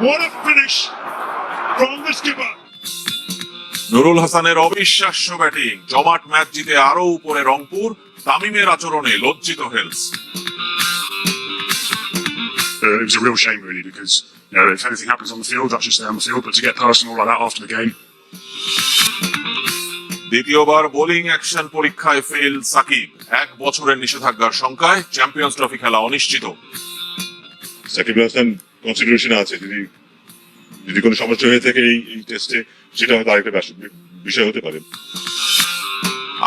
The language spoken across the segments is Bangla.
What a finish from the skipper. Nurul হাসানের অবিশ্বাস্য ব্যাটিং জমাট ম্যাচ জিতে আরও উপরে রংপুর তামিমের আচরণে লজ্জিত Hales Uh, it was a real shame, really, because you know if anything happens on the field, that's just on the field. But to get personal like that after the game, দ্বিতীয়বার বোলিং অ্যাকশন পরীক্ষায় ফেল সাকিব এক বছরের নিষেধাজ্ঞার সংখ্যায় চ্যাম্পিয়ন্স ট্রফি খেলা অনিশ্চিত সাকিব হাসান কনসিডারেশন আছে যদি যদি কোনো সমস্যা হয়ে থাকে এই টেস্টে সেটা হয়তো আরেকটা বিষয় হতে পারে।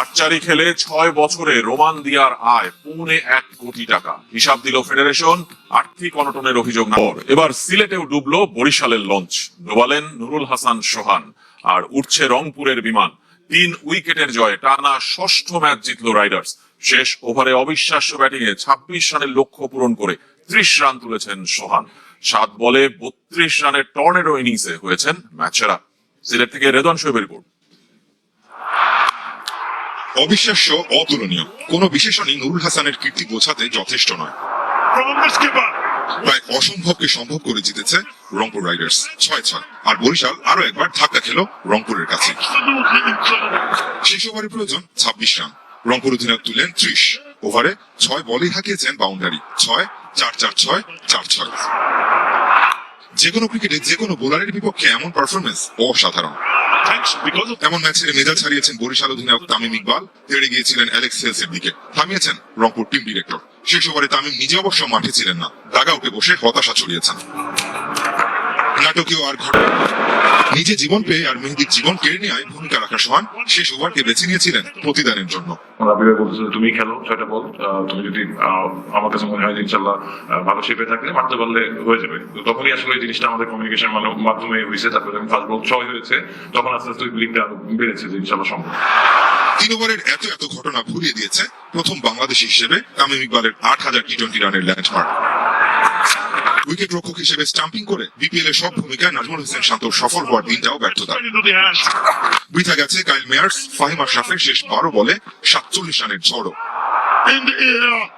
আটচারি খেলে ছয় বছরে রোমান দিয়ার আয় পৌনে এক কোটি টাকা। হিসাব দিল ফেডারেশন, আর্থিক অনটনের অভিযোগ না। এবার সিলেটেও ডুবলো বরিশালের লঞ্চ। ডোবালেন নুরুল হাসান সোহান আর উঠছে রংপুরের বিমান। তিন উইকেটের জয়ে টানা ষষ্ঠ ম্যাচ জিতলো রাইডার্স। শেষ ওভারে অবিশ্বাস্য ব্যাটিংয়ে ছাব্বিশ রানের লক্ষ্য পূরণ করে ত্রিশ রান তুলেছেন সোহান। সাত বলে বত্রিশ রানের টর্নেডো ইনিংসে হয়েছেন ম্যাচ সেরা সিলেট থেকে রেদন শোয়েবের রিপোর্ট। অবিশ্বাস্য অতুলনীয়। কোনো বিশেষণই নুরুল হাসানের কীর্তি বোঝাতে যথেষ্ট নয়. প্রায় অসম্ভবকে সম্ভব করে জিতেছে রংপুর রাইডার্স। ছয় ছয়। আর বরিশাল আরও একবার ধাক্কা খেল রংপুরের কাছে। শেষ ওভারে প্রয়োজন ছাব্বিশ রান। রংপুর অধিনায়ক তুলেন ত্রিশ। ওভারে ছয় বলেই হাঁকিয়েছেন বাউন্ডারি। ছয় চার চার ছয় চার ছয়। যে কোনো ক্রিকেটে যে কোনো বোলারের বিপক্ষে এমন পারফরমেন্স অসাধারণ। এমন ম্যাচে মেজাজ হারিয়েছেন বরিশাল অধিনায়ক তামিম ইকবাল। হেরে গিয়েছিলেন অ্যালেক্স হেলসের দিকে। থামিয়েছেন রংপুর টিম ডিরেক্টর শেষ ওভারে তামিম নিজে অবশ্য মাঠে ছিলেন না। দাগা উঠে বসে হতাশা ছড়িয়েছেন। নাটকীয় আর ঘটে নিজে জীবন পেয়ে আর মেহেদির জীবন কেড়ে নেওয়ায় ভূমিকা রাখা সোহান শেষ ওভারকে বেছে নিয়েছিলেন প্রতিদানের জন্য। তুমি খেলো ছয়টা বল। তুমি যদি আমার কাছে মনে হয় যে ইনশাল্লাহ ভালো শেপে থাকলে মারতে পারলে হয়ে যাবে। তখনই আসলে এই জিনিসটা আমাদের কমিউনিকেশন মাধ্যমে হয়েছে। তারপরে যখন ফার্স্ট বল ছয় হয়েছে তখন আস্তে আস্তে ওই বিলিংটা আরও বেড়েছে যে ইনশাল্লাহ সম্ভব। তিন ওভারের এত এত ঘটনা ভুলিয়ে দিয়েছে প্রথম বাংলাদেশি হিসেবে তামিম ইকবালের আট হাজার টি টোয়েন্টি রানের ল্যান্ডমার্ক উইকেট রক্ষক হিসেবে স্টাম্পিং করে বিপিএল এর সব ভূমিকায় নাজমুল হোসেন শান্তর সফল হওয়ার দিনটাও ব্যর্থতা. বৃথা গেছে কাইল মেয়ার্স ফাহিম আশরাফের শেষ বারো বলে সাতচল্লিশ রানের ঝড়ও the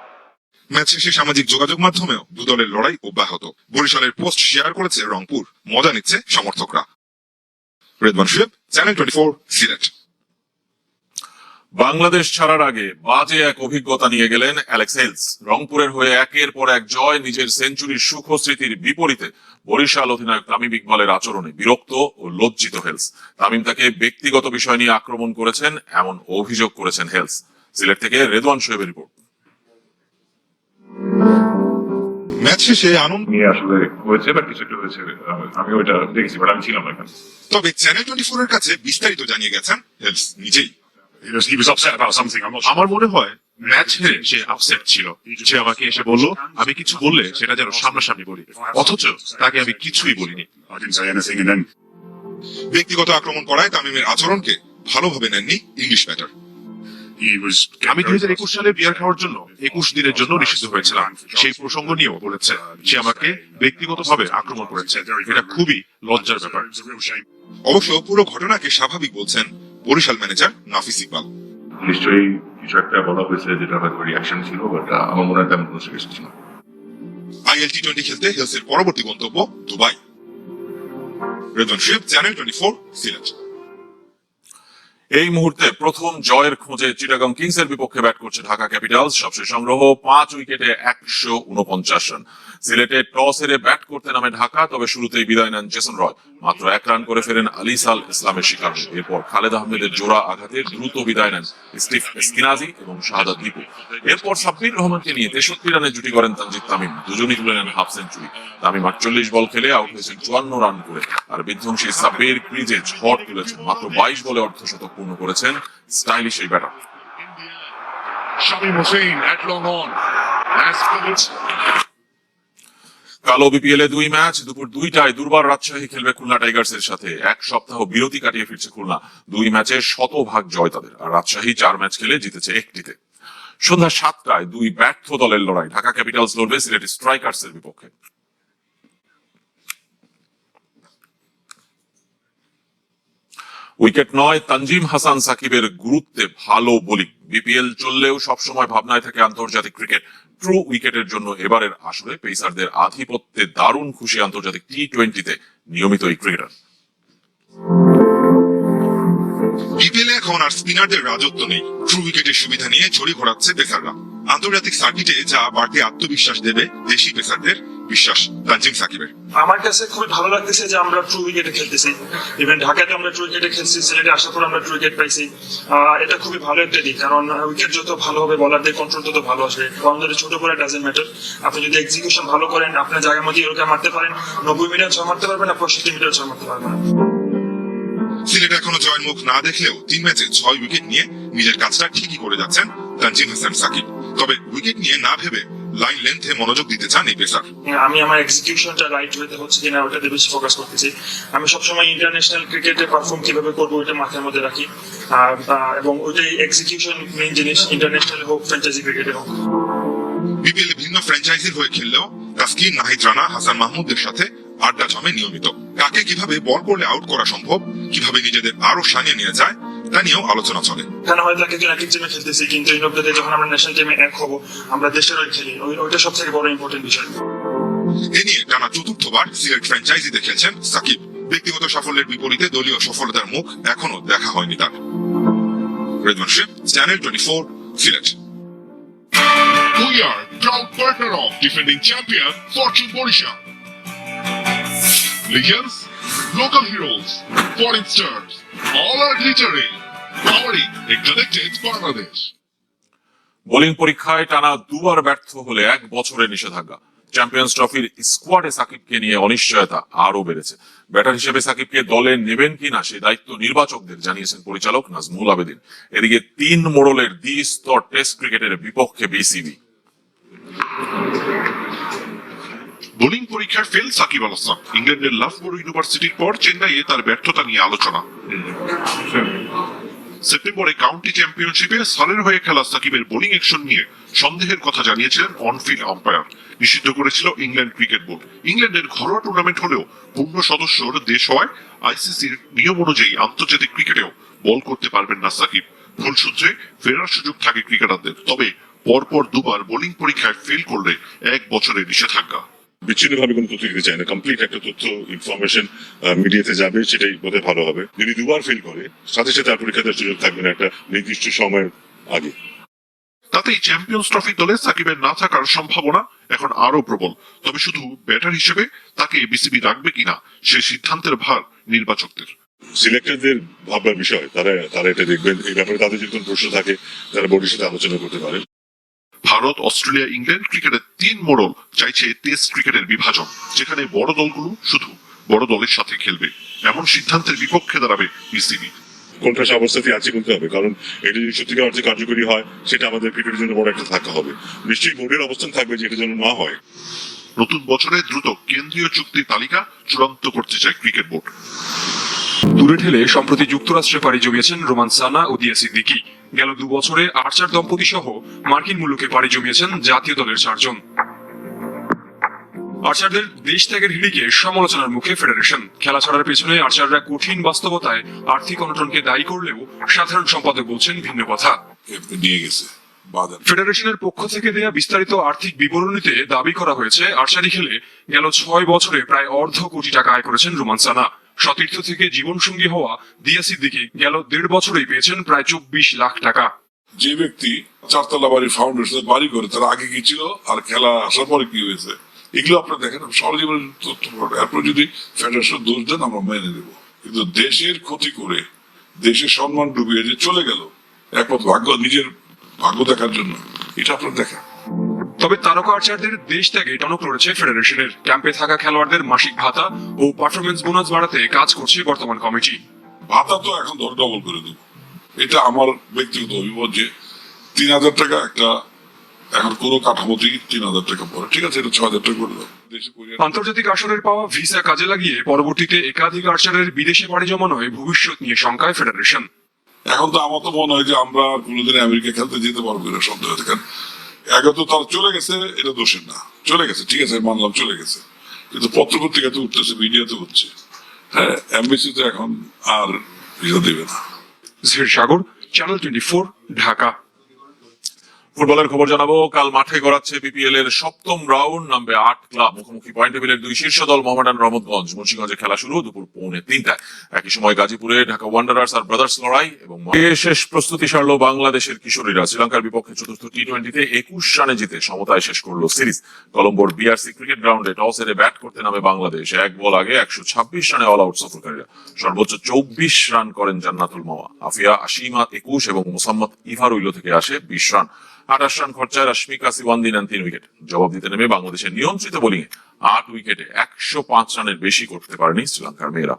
ম্যাচ শেষে সামাজিক যোগাযোগ মাধ্যমেও দু দলের লড়াই অব্যাহত। বরিশালের পোস্ট শেয়ার করেছে রংপুর। মজা নিচ্ছে সমর্থকরা। Redwan Shoaib channel twenty four Sylhet. Bangladesh ছাড়ার আগে বাজে এক অভিজ্ঞতা নিয়ে গেলেন অ্যালেক্স হেলস। রংপুরের হয়ে একের পর এক জয় নিজের সেঞ্চুরির সুখ স্মৃতির বিপরীতে বরিশাল অধিনায়ক তামিম ইকবালের আচরণে বিরক্ত ও লজ্জিত হেলস। তামিম তাকে ব্যক্তিগত বিষয় নিয়ে আক্রমণ করেছেন এমন অভিযোগ করেছেন হেলস। সিলেট থেকে রেদওয়ান শোয়েবের রিপোর্ট। ম্যাচ শেষে আনন্দ নিয়ে আসলে হয়েছে বা কিছু একটা হয়েছে আমি ওইটা দেখেছি বাট আমি ছিলাম না এখানে। তবে চ্যানেল টোয়েন্টি ফোর এর কাছে বিস্তারিত জানিয়ে গেছেন হেলস নিজেই। He was, he was upset about something. I'm not sure. আমার মনে হয় ম্যাচ হেরে সে আপসেট ছিল। সে আমাকে এসে বলল আমি কিছু বললে সেটা যেন সামনাসামনি বলি। অথচ তাকে আমি কিছুই বলিনি। ব্যক্তিগত আক্রমণ করায় তামিমের আচরণকে ভালোভাবে নেননি ইংলিশ ব্যাটার আমি দুই হাজার একুশ সালে বিয়ার খাওয়ার জন্য একুশ দিনের জন্য নিষিদ্ধ হয়েছিলাম। সেই প্রসঙ্গ নিয়েও বলেছে সে আমাকে ব্যক্তিগতভাবে আক্রমণ করেছে। এটা খুবই লজ্জার ব্যাপার. অবশ্য পুরো ঘটনাকে স্বাভাবিক বলছেন বরিশাল ম্যানেজার নাফিস ইকবাল। নিশ্চয়ই কিছু একটা বলা হয়েছে যেটা হয়তো রিয়াকশন ছিল বাট আমার মনে হয় তেমন কোনো সিরিয়াস ছিল না। আইএল টি টোয়েন্টি খেলতে হেলসের পরবর্তী গন্তব্য দুবাই। রেদন শিপ চ্যানেল টোয়েন্টি ফোর সিলেট। এই মুহূর্তে প্রথম জয়ের খোঁজে চিটাগং কিংস এর বিপক্ষে ব্যাট করছে ঢাকা ক্যাপিটালস। সবশেষ সংগ্রহ, পাঁচ উইকেটে একশো উনপঞ্চাশ রান। সিলেটে টস হেরে ব্যাট করতে নামে ঢাকা, তবে শুরুতেই বিদায় নেন জেসন রয়। মাত্র এক রান করে ফেরেন আলিসাল ইসলামের শিকার। এরপর খালেদ আহমেদের জোড়া আঘাতে দ্রুত বিদায় নেন স্টিভ স্কিনাজি এবং শাহাদাত দীপু। এরপর সাব্বির রহমানকে নিয়ে তেষট্টি রানে জুটি করেন তানজিদ তামিম। দুজনই তুলে নেন হাফ সেঞ্চুরি। তামিম আটচল্লিশ বল খেলে আউট হয়েছেন চুয়ান্ন রান করে। আর বিধ্বংসী সাব্বির ক্রিজে ঝড় তুলেছেন। মাত্র বাইশ বলে অর্ধশতক পূর্ণ করেছেন স্টাইলিশ এই ব্যাটার. কালো বিপিএল এ দুই ম্যাচ দুপুর দুইটায় দুর্বার রাজশাহী খেলবে খুলনা টাইগার্স এর সাথে। এক সপ্তাহ বিরতি কাটিয়ে ফিরছে খুলনা। দুই ম্যাচে শতভাগ জয় তাদের। আর রাজশাহী চার ম্যাচ খেলে জিতেছে একটিতে। সন্ধ্যা সাতটায় দুই ব্যর্থ দলের লড়াই। ঢাকা ক্যাপিটালস লড়বে সিলেট স্ট্রাইকার্স এর বিপক্ষে। উইকেট নয়, তানজিম হাসান সাকিবের গুরুত্বে ভালো বোলিং। বিপিএল চললেও সবসময় ভাবনায় থাকে আন্তর্জাতিক ক্রিকেট। মাত্র উইকেটের জন্য এবারের আসরে পেসারদের আধিপত্যে দারুণ খুশি আন্তর্জাতিক টি টোয়েন্টিতে নিয়মিত এই ক্রিকেটার বিপিএলে এখন আর স্পিনারদের রাজত্ব নেই। ট্রু উইকেটের সুবিধা নিয়ে ছড়ি ঘোরাচ্ছে পেসাররা। আন্তর্জাতিক সার্কিটে যা বাড়তি আত্মবিশ্বাস দেবে দেশি পেসারদের বিশ্বাস তানজিম সাকিবের আমার কাছে খুবই ভালো লাগতেছে যে আমরা ট্রু উইকেটে খেলতেছি। ইভেন ঢাকাতে আমরা ট্রু উইকেটে খেলছি সিলেটে আসার পর আমরা ট্রু উইকেট পাইছি। এটা খুবই ভালো একটা দিক কারণ উইকেট যত ভালো হবে বলারদের কন্ট্রোল তত ভালো আসবে। বাউন্ডারি ছোট করে ডাজেন্ট ম্যাটার আপনি যদি এক্সিকিউশন ভালো করেন আপনার জায়গার মধ্যে এরকম মারতে পারেন নব্বই মিটার ছয় মারতে পারবেন না পঁয়ষট্টি মিটার ছয় মারতে পারবেন সিলেট এখনও জয়ের মুখ না দেখলেও তিন ম্যাচে ছয় উইকেট নিয়ে নিজের কাজটা ঠিকই করে যাচ্ছেন তানজিম হাসান সাকিব। তবে উইকেট নিয়ে না ভেবে লাইন লেন্থে মনোযোগ দিতে চান এই পেসার? আমি আমার এক্সিকিউশনটা রাইট হতে হচ্ছে কিনা ওটাতে বেশি ফোকাস করতেছি। আমি সবসময় ইন্টারন্যাশনাল ক্রিকেটে পারফর্ম কীভাবে করব ওইটা মাথার মধ্যে রাখি। এবং ওইটাই এক্সিকিউশন মেইন জিনিস ইন্টারন্যাশনাল হোক ফ্র্যাঞ্চাইজি ক্রিকেটে হোক। বিপিএল ভিন্ন ফ্র্যাঞ্চাইজির হয়ে খেললেও তাসকিন নাহিদ রানা হাসান মাহমুদের সাথে আড্ডা জমে নিয়মিত। কাকে কীভাবে বল করলে আউট করা সম্ভব কীভাবে নিজেদের আরও সানিয়ে নিয়ে যায় তা নিয়েও আলোচনা চলে। এখানে হয়তো এক একজন এক এক টিমে খেলতেছি কিন্তু ইউরোপটাতে যখন আমরা ন্যাশনাল টিমে এক হব আমরা দেশের হয়ে খেলি। ওইটা সব থেকে বড় ইম্পর্টেন্ট বিষয়। এ নিয়ে টানা চতুর্থবার সিলেট ফ্র্যাঞ্চাইজিতে খেলছেন সাকিব। ব্যক্তিগত সাফল্যের বিপরীতে দলীয় সফলতার মুখ এখনও দেখা হয়নি তার। Channel twenty four Sylhet. We are proud partner of defending champion Fortune Borisha. Legends, local heroes, foreign stars, all are glittering, Bangladesh. Bowling পরীক্ষায় টানা দুবার ব্যর্থ হলে এক বছরের নিষেধাজ্ঞা। চ্যাম্পিয়ন্স ট্রফির স্কোয়াডে সাকিবকে নিয়ে অনিশ্চয়তা আরও বেড়েছে। ব্যাটার হিসেবে সাকিবকে দলে নেবেন কিনা সে দায়িত্ব নির্বাচকদের জানিয়েছেন পরিচালক নাজমুল আবেদিন। এদিকে তিন মোড়লের দ্বি স্তর টেস্ট ক্রিকেটের বিপক্ষে বিসিবি বোলিং পরীক্ষার ফেল সাকিব আল হাসান। ইংল্যান্ডের লাফবোরো ইউনিভার্সিটির পর চেন্নাইয়ে তার ব্যর্থতা নিয়ে আলোচনা। সেপ্টেম্বরে কাউন্টি চ্যাম্পিয়নশিপে সালের হয়ে খেলা সাকিবের বোলিং অ্যাকশন নিয়ে সন্দেহের কথা জানিয়েছিলেন অনফিল্ড আম্পায়ার। নিষিদ্ধ করেছিল ইংল্যান্ড ক্রিকেট বোর্ড। ইংল্যান্ডের ঘরোয়া টুর্নামেন্ট হলেও পূর্ণ সদস্যর দেশ হওয়ায় আইসিসির নিয়ম অনুযায়ী আন্তর্জাতিক ক্রিকেটেও বল করতে পারবেন না সাকিব। ভুল সূত্রে ফেরার সুযোগ থাকে ক্রিকেটারদের। তবে পরপর দুবার বোলিং পরীক্ষায় ফেল করলে এক বছরের নিষেধাজ্ঞা। বিচ্ছিন্ন ভাবে কোনো তথ্য দিতে চাই না। কমপ্লিট একটা তথ্য ইনফরমেশন মিডিয়াতে যাবে, সেটাই বোধহয় ভালো হবে। যদি দুবার ফেল করে, সাথে সাথে আর পরীক্ষা দেওয়ার সুযোগ থাকবে না একটা নির্দিষ্ট সময়ের আগে। তাতেই চ্যাম্পিয়ন্স ট্রফি দলে সাকিবের না থাকার সম্ভাবনা এখন আরও প্রবল। তবে শুধু ব্যাটার হিসেবে তাকে বিসিবি রাখবে কিনা, সে সিদ্ধান্তের ভার নির্বাচকদের। সিলেক্টরদের ভাববার বিষয়, তারা তারা এটা দেখবেন। এই ব্যাপারে তাদের যদি কোনো প্রশ্ন থাকে, তারা বোর্ডের সাথে আলোচনা করতে পারে ভারত অস্ট্রেলিয়া ইংল্যান্ড ক্রিকেটের তিন মোড়ল চাইছে টেস্ট ক্রিকেটের বিভাজন যেখানে বড় দলগুলো শুধু বড় দলের সাথে খেলবে। এমন সিদ্ধান্তের বিপক্ষে দাঁড়াবে বিসিবি। কোনটা সে অবস্থাতে আছে বলতে হবে কারণ এটা যদি সত্যিকার অর্থে কার্যকরী হয় সেটা আমাদের ক্রিকেটের জন্য বড় একটা থাকা হবে। নিশ্চয়ই বোর্ডের অবস্থান থাকবে যে এটা যেন না হয়। নতুন বছরে দ্রুত কেন্দ্রীয় চুক্তির তালিকা চূড়ান্ত করতে চায় ক্রিকেট বোর্ড। দূরে ঠেলে সম্প্রতি যুক্তরাষ্ট্রে পাড়ি জমিয়েছেন রোমান সানা ও দিয়া সিদ্দিকি গেল দু বছরে আর্চার দম্পতি সহ মার্কিন মুলুকে পাড়ি জমিয়েছেন জাতীয় দলের চারজন। আর্চারদের দেশ ত্যাগের হিড়িকে সমালোচনার মুখে ফেডারেশন। খেলা ছাড়ার পেছনে আর্চাররা কঠিন বাস্তবতায় আর্থিক অনটনকে দায়ী করলেও সাধারণ সম্পাদক বলছেন ভিন্ন কথা। নিয়ে গেছে ফেডারেশনের পক্ষ থেকে দেয়া বিস্তারিত আর্থিক বিবরণীতে দাবি করা হয়েছে আর্চারি খেলে গেল ছয় বছরে প্রায় অর্ধ কোটি টাকা আয় করেছেন রোমান সানা। সতীর্থ থেকে জীবনসঙ্গী হওয়া দিয়া সিদ্দিকি গেল দেড় বছরেই পেয়েছেন প্রায় চব্বিশ লাখ টাকা। যে ব্যক্তি চারতলা বাড়ির ফাউন্ডেশনে বাড়ি করে, তার আগে কি ছিল আর খেলা আসার পরে কি হয়েছে? এগুলো আপনারা দেখেন সরজীবনের তথ্য। এরপর যদি ফেডারেশন দোষ দেন, আমরা মেনে নেব। কিন্তু দেশের ক্ষতি করে, দেশের সম্মান ডুবিয়ে যে চলে গেল, একমাত্র ভাগ্য, নিজের ভাগ্য দেখার জন্য, এটা আপনার দেখেন। তবে তারকা আর্চারদের দেশ ত্যাগে টনক লড়েছে ফেডারেশনের। ক্যাম্পে থাকা খেলোয়াড়দের মাসিক ভাতা ও পারফরমেন্স বোনাস বাড়াতে কাজ করছে বর্তমান কমিটি। ভাতা তো এখন ধর ডবল করে দেব। এটা আমার ব্যক্তিগত অভিমত যে তিন হাজার টাকা একটা এখন কোনো কাঠামোতেই তিন হাজার টাকা পড়ে। ঠিক আছে এটা ছয় হাজার টাকা করে আন্তর্জাতিক আসরের পাওয়া ভিসা কাজে লাগিয়ে পরবর্তীতে একাধিক আর্চারের বিদেশে পাড়ি জমানো হয় ভবিষ্যৎ নিয়ে শঙ্কায় ফেডারেশন। এখন তো আমার তো মনে হয় যে আমরা কোনোদিন আমেরিকা খেলতে যেতে পারব না সন্দেহ কারণ একে তো তার চলে গেছে, এটা দোষের না। চলে গেছে, ঠিক আছে, মানলাম চলে গেছে। কিন্তু পত্র পত্রিকাতে উঠতেছে, মিডিয়াতে হচ্ছে। হ্যাঁ এমবিসি এমবিসিতে এখন আর ভিসা দেবে না। Sagar channel twenty Dhaka. ফুটবলের খবর জানাব। কাল মাঠে গড়াচ্ছে বিপিএল এর সপ্তম রাউন্ড নামবে আট ক্লাব মুখোমুখি পয়েন্ট টেবিলের দুই শীর্ষ দল মোহামেডান রহমতগঞ্জ। মুন্সিগঞ্জে খেলা শুরু দুপুর পৌনে তিনটায়। একই সময় গাজীপুরে ঢাকা ওয়ান্ডারার্স আর ব্রাদার্স লড়াই এবং শেষ প্রস্তুতি সারলো বাংলাদেশের কিশোরীরা। শ্রীলঙ্কার বিপক্ষে চতুর্থ টি টোয়েন্টিতে একুশ রানে জিতে সমতায় শেষ করল সিরিজ। কলম্বোর বিআরসি ক্রিকেট গ্রাউন্ডে টস হেরে ব্যাট করতে নামে বাংলাদেশ। এক বল আগে একশো ছাব্বিশ রানে অল আউট সফরকারীরা। সর্বোচ্চ চব্বিশ রান করেন জান্নাতুল মাওয়া। আফিয়া আশিমা একুশ এবং মোসাম্মদ ইভারুইলো থেকে আসে বিশ রান। আঠাশ রান খরচায় রশ্মিকা সিওয়ান্দি দিন তিন উইকেট জবাব দিতে নেমে বাংলাদেশের নিয়ন্ত্রিত বোলিংয়ে আট উইকেটে একশো পাঁচ রানের বেশি করতে পারেনি শ্রীলঙ্কার মেয়েরা।